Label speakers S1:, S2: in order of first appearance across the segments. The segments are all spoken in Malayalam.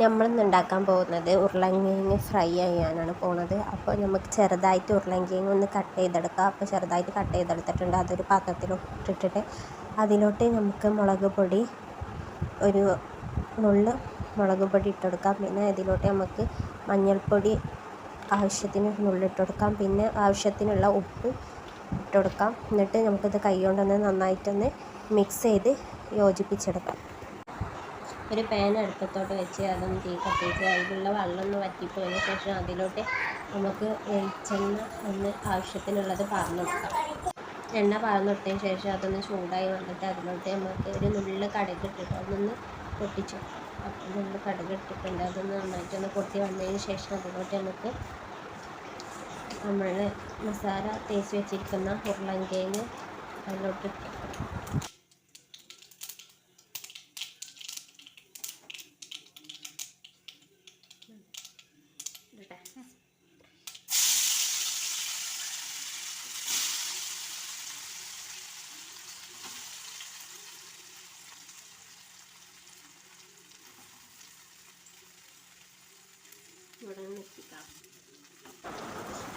S1: നമ്മളിന്ന് ഉണ്ടാക്കാൻ പോകുന്നത് ഉരുളങ്കിഴങ്ങ് ഫ്രൈ ചെയ്യാനാണ് പോണത്. അപ്പോൾ നമുക്ക് ചെറുതായിട്ട് ഉരുളങ്കിഴങ്ങ് ഒന്ന് കട്ട് ചെയ്തെടുക്കാം. അപ്പോൾ ചെറുതായിട്ട് കട്ട് ചെയ്തെടുത്തിട്ടുണ്ട്. അതൊരു പാത്രത്തിലോട്ട് ഇട്ടിട്ട് അതിലോട്ട് നമുക്ക് മുളക് പൊടി ഒരു നുള്ള് മുളക് പൊടി ഇട്ടെടുക്കാം. പിന്നെ അതിലോട്ട് നമുക്ക് മഞ്ഞൾപ്പൊടി ആവശ്യത്തിന് നുള്ളു കൊടുക്കാം പിന്നെ ആവശ്യത്തിനുള്ള ഉപ്പ് ഇട്ടെടുക്കാം. എന്നിട്ട് നമുക്കിത് കൈ കൊണ്ടൊന്ന് നന്നായിട്ടൊന്ന് മിക്സ് ചെയ്ത് യോജിപ്പിച്ചെടുക്കാം. ഒരു പാൻ അടുപ്പത്തോട്ട് വെച്ച് അതൊന്ന് തീ കത്തിച്ച് അതിലുള്ള വെള്ളം ഒന്ന് വറ്റിപ്പോയതിന് ശേഷം അതിലോട്ട് നമുക്ക് വെളിച്ചെണ്ണ ഒന്ന് ആവശ്യത്തിനുള്ളത് പാർന്ന് കൊടുക്കാം. എണ്ണ പാർന്ന് കൊടുത്തതിന് ശേഷം അതൊന്ന് ചൂടായി വന്നിട്ട് അതിലോട്ട് നമുക്ക് ഒരു നുള്ള് കടുക് ഇട്ടിട്ട് അതൊന്ന് പൊട്ടിച്ചു. അപ്പം നുള്ള് കടുക് ഇട്ടിട്ടുണ്ട്. അതൊന്ന് നന്നായിട്ടൊന്ന് പൊട്ടി വന്നതിന് ശേഷം അതിലോട്ട് നമുക്ക് നമ്മൾ മസാല തേച്ച് വെച്ചിരിക്കുന്ന ഉരുളൻകിഴങ്ങ് അതിലോട്ട് ഇട്ട്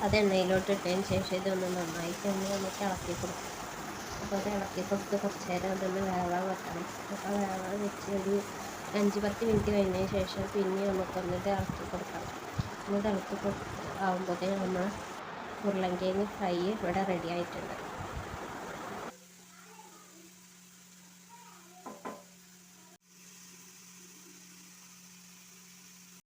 S1: അത് എണ്ണയിലോട്ട് ഇട്ടതിന് ശേഷം ഇതൊന്ന് നന്നായിട്ട് ഒന്ന് നമുക്ക് ഇളക്കി കൊടുക്കാം. അപ്പോൾ അത് ഇളക്കി കൊടുത്ത് കുറച്ച് നേരം അതൊന്ന് വേവാൻ വെക്കണം. അപ്പോൾ വേവാൻ വെച്ച് ഒരു അഞ്ച് പത്ത് മിനിറ്റ് കഴിഞ്ഞതിന് ശേഷം പിന്നെ നമുക്കൊന്ന് ഇത് ഇളക്കി കൊടുക്കാം. ഒന്ന് ഇളക്കി കൊടുത്ത് ആകുമ്പോഴത്തേക്കും നമ്മൾ ഉരുളൻകിഴങ്ങ് ഫ്രൈ ഇവിടെ റെഡി ആയിട്ടുണ്ട്.